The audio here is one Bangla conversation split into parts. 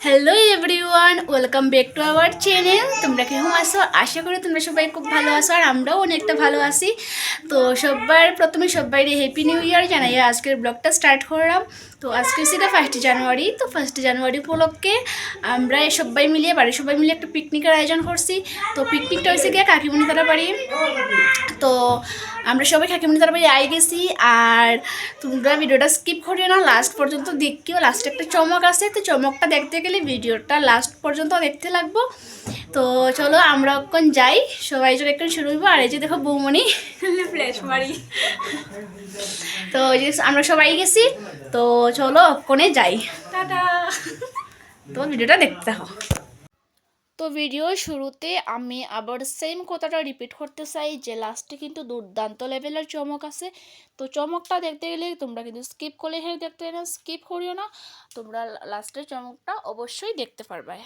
Hello everyone welcome back to our channel তোমরা কেমন আসো আশা করি তোমরা সবাই খুব ভালো আছো আর আমরাও অনেকটা ভালো আছি। তো সবার প্রথমে সবাই হ্যাপি নিউ ইয়ার জানাই। আজকের ব্লগটা স্টার্ট করলাম। তো আজকে সেটা ফার্স্ট জানুয়ারি তো ফার্স্ট জানুয়ারি উপলক্ষে আমরা সবাই মিলিয়ে বাড়ির সবাই মিলে একটা পিকনিকের আয়োজন করছি। তো পিকনিকটা হয়েছে গিয়ে কাকিমণি তারা বাড়ি। তো আমরা সবাই কাকিমণি তারা বাড়ি আই গেছি আর তোমরা ভিডিওটা স্কিপ করিও না লাস্ট পর্যন্ত দেখিও লাস্টে একটা চমক আছে তো চমকটা দেখতে গেলে ভিডিওটা লাস্ট পর্যন্ত দেখতে লাগবো। তো চলো আমরা এখন যাই সবাই যখন একটু শুরু হইবো। আর এই যে দেখো বৌমণি ফ্ল্যাশ মারি। তো এই যে আমরা সবাই গেছি তো চলো ওখানে যাই। টাটা। তো ভিডিওটা দেখতে থাকো। তো ভিডিও শুরুতে আমি আবার সেম কথাটা রিপিট করতে চাই যে লাস্টে কিন্তু দুর্দান্ত লেভেলের চমক আছে। তো চমকটা দেখতে গেলে তোমরা কিন্তু স্কিপ করলে এখানে দেখতে না স্কিপ করিও না। তোমরা লাস্টের চমকটা অবশ্যই দেখতে পারবে।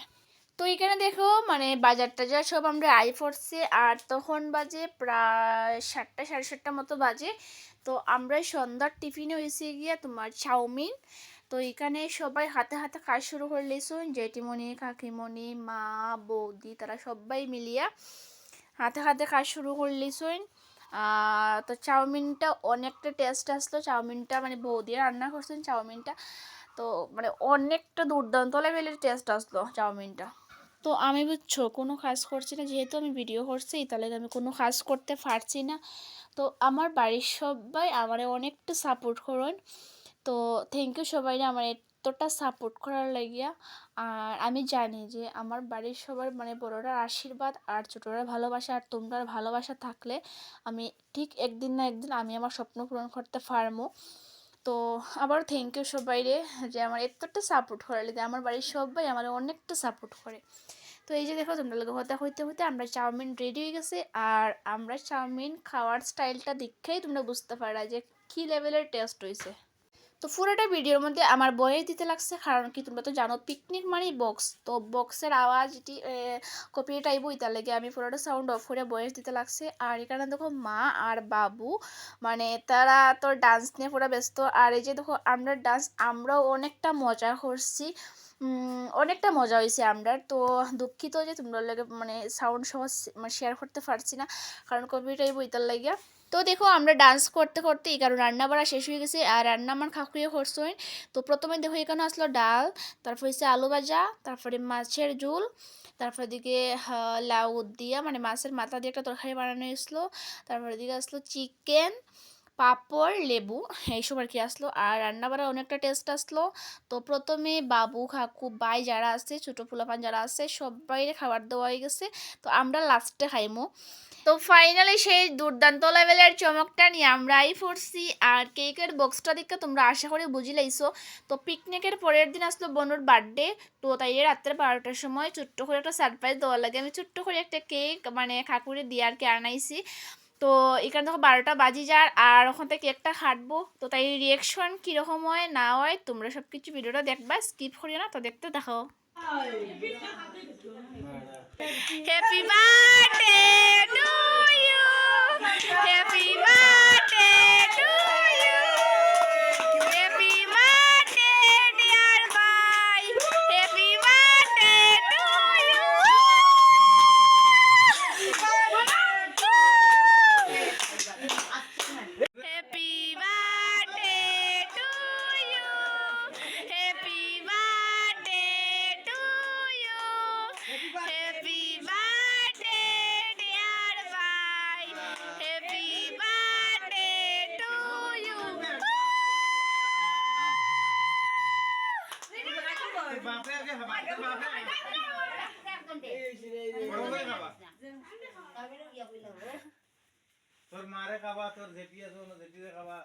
তো এখানে দেখো মানে বাজার টাজার সব আমরা আই পড়ছে আর তখন বাজে প্রায় সাতটা, সাড়ে সাতটা মতো বাজে। তো আমরা সন্ধ্যার টিফিনে হয়েছে গিয়া তোমার চাউমিন তো এখানে সবাই হাতে হাতে কাজ শুরু করে লেছুন জেঠিমণি, কাকিমণি, মা, বৌদি তারা সবাই মিলিয়া হাতে হাতে কাজ শুরু করে লেছুন তো চাউমিনটা অনেকটা টেস্ট আসলো, চাউমিনটা মানে বৌদি রান্না করছেন চাউমিনটা, তো মানে অনেকটা দুর্দান্ত লেভেলের টেস্ট আসলো চাউমিনটা। তো আমি বুঝছ কোনো কাজ করছি না, যেহেতু আমি ভিডিও করছি তাহলে আমি কোনো কাজ করতে পারছি না। তো আমার বাড়ির সবাই আমার অনেকটা সাপোর্ট করুন। তো থ্যাংক ইউ সবাই আমার এতটা সাপোর্ট করার লাগিয়া। আর আমি জানি যে আমার বাড়ির সবার মানে বড়রার আশীর্বাদ আর ছোটরা ভালোবাসা আর তোমরা ভালোবাসা থাকলে আমি ঠিক একদিন না একদিন আমি আমার স্বপ্ন পূরণ করতে পারব। তো আবার থ্যাংক ইউ সবাই রে যে আমার এতটা সাপোর্ট করে লাগে আমার বাড়ির সবাই আমার অনেকটা সাপোর্ট করে। তো এই যে দেখো তোমরা লোক হতে হইতে হইতে আমরা চাউমিন রেডি হয়ে গেছে আর আমরা চাউমিন খাওয়ার স্টাইলটা দেখেই তোমরা বুঝতে পারা যে কী লেভেলের টেস্ট হয়েছে তো পুরোটা ভিডিওর মধ্যে আমার বয়ে দিতে লাগছে, কারণ কি তোমরা তো জানো পিকনিক মানে বক্স তো বক্সের আওয়াজ এটি কপিরাইট আইব ইতার লেগে আমি পুরোটা সাউন্ড অফ করে বয়স দিতে লাগছে। আর এখানে দেখো মা আর বাবু মানে তারা তো ডান্স নিয়ে পুরো ব্যস্ত। আর এই যে দেখো, আমরা ডান্স আমরাও অনেকটা মজা করছি। অনেকটা মজা হয়েছে আমরা তো দুঃখিত যে তোমরা লাগে মানে সাউন্ড সহ শেয়ার করতে পারছি না, কারণ কপিরাইট আইব ইতার লাগিয়া। তো দেখো, আমরা ডান্স করতে করতে এই কারণ রান্না বাড়া শেষ হয়ে গেছে। আর রান্না আমার খাকুয়ে করছেন তো প্রথমে দেখো, এখানে আসলো ডাল, তারপর হচ্ছে আলু ভাজা, তারপরে মাছের ঝোল, তারপর দিকে লাউ দিয়া মানে মাছের মাথা দিয়ে একটা তরকারি বানানো হয়েছিলো। তারপরে দিকে আসলো চিকেন পাঁপড়, লেবু, এইসব আর কি আসলো। আর রান্নাবাড়া অনেকটা টেস্ট আসলো। তো প্রথমে বাবু, কাকু বাই যারা আছে, ছোটো ফুলাপান যারা আছে সবাই খাবার দেওয়া হয়ে গেছে। তো আমরা লাস্টে খাইমো। তো ফাইনালি সেই দুর্দান্ত লেভেলের চমকটা নিয়ে আমরাই ফুটছি। আর কেকের বক্সটা দেখে তোমরা আশা করে বুঝি লাইছো। তো পিকনিকের পরের দিন আসলো বনুর বার্থডে তো তাই রাত্রে বারোটার সময় ছোট্ট করে একটা সারপ্রাইজ দেওয়ার লাগে। আমি ছোট্ট করে একটা কেক মানে কাকুরে দিয়ে আর কি আনাইছি। তো এখানে দেখো বারোটা বাজি যার, আর ওখান থেকে কেকটা হাঁটবো তো তাই রিয়েকশন কীরকম হয়, না হয়, তোমরা সব কিছু ভিডিওটা দেখবা স্কিপ করিও না, তো দেখতে দেখো happy birthday to you happy birthday happy birthday dear ভাই হ্যাপি বার্থডে টু ইউ বাপরে আগে খাবা বাপরে বড় করে খাবা তোর মারে খাবা তোর জেঠি আছে না জেঠিরে খাবা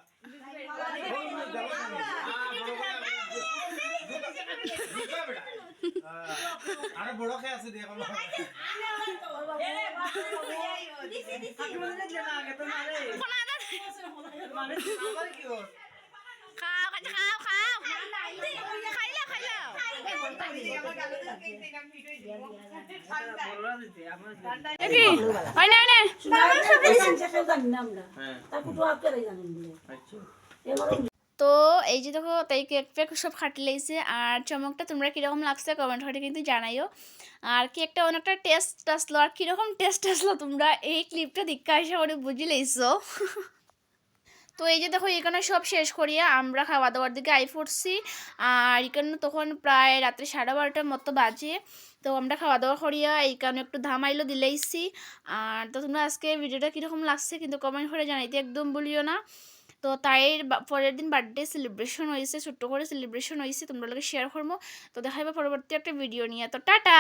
আরে বড় খেয়ে আছে দিয়ে এখন। খাও খাও খাও। খাইলা খাইলা কি? তো এই যে দেখো, তাই কেক ফেক সব খাটি লাইছে আর চমকটা তোমরা কীরকম লাগছে কমেন্ট করে কিন্তু জানাইও। আর কেকটা অনেকটা টেস্ট আসলো, আর কীরকম টেস্ট আসলো তোমরা এই ক্লিপটা দীক্ষা করে বুঝি লাইছো তো এই যে দেখো, এখানে সব শেষ করিয়া আমরা খাওয়া দাওয়ার দিকে আই পড়ছি। আর এখানে তখন প্রায় রাত্রে সাড়ে বারোটার মতো বাজে। তো আমরা খাওয়া দাওয়া করিয়া এইখানে একটু ধামাইলো দিলেইছি আর তো তোমরা আজকে ভিডিওটা কীরকম লাগছে কিন্তু কমেন্ট করে জানাইতে একদম বলিও না। তো তাই পরের দিন বার্থডে সেলিব্রেশন হয়েছে ছোট্ট করে সেলিব্রেশন হয়েছে তোমরা লোকে শেয়ার করব তো দেখাইবা পরবর্তী একটা ভিডিও নিয়ে। তো টাটা!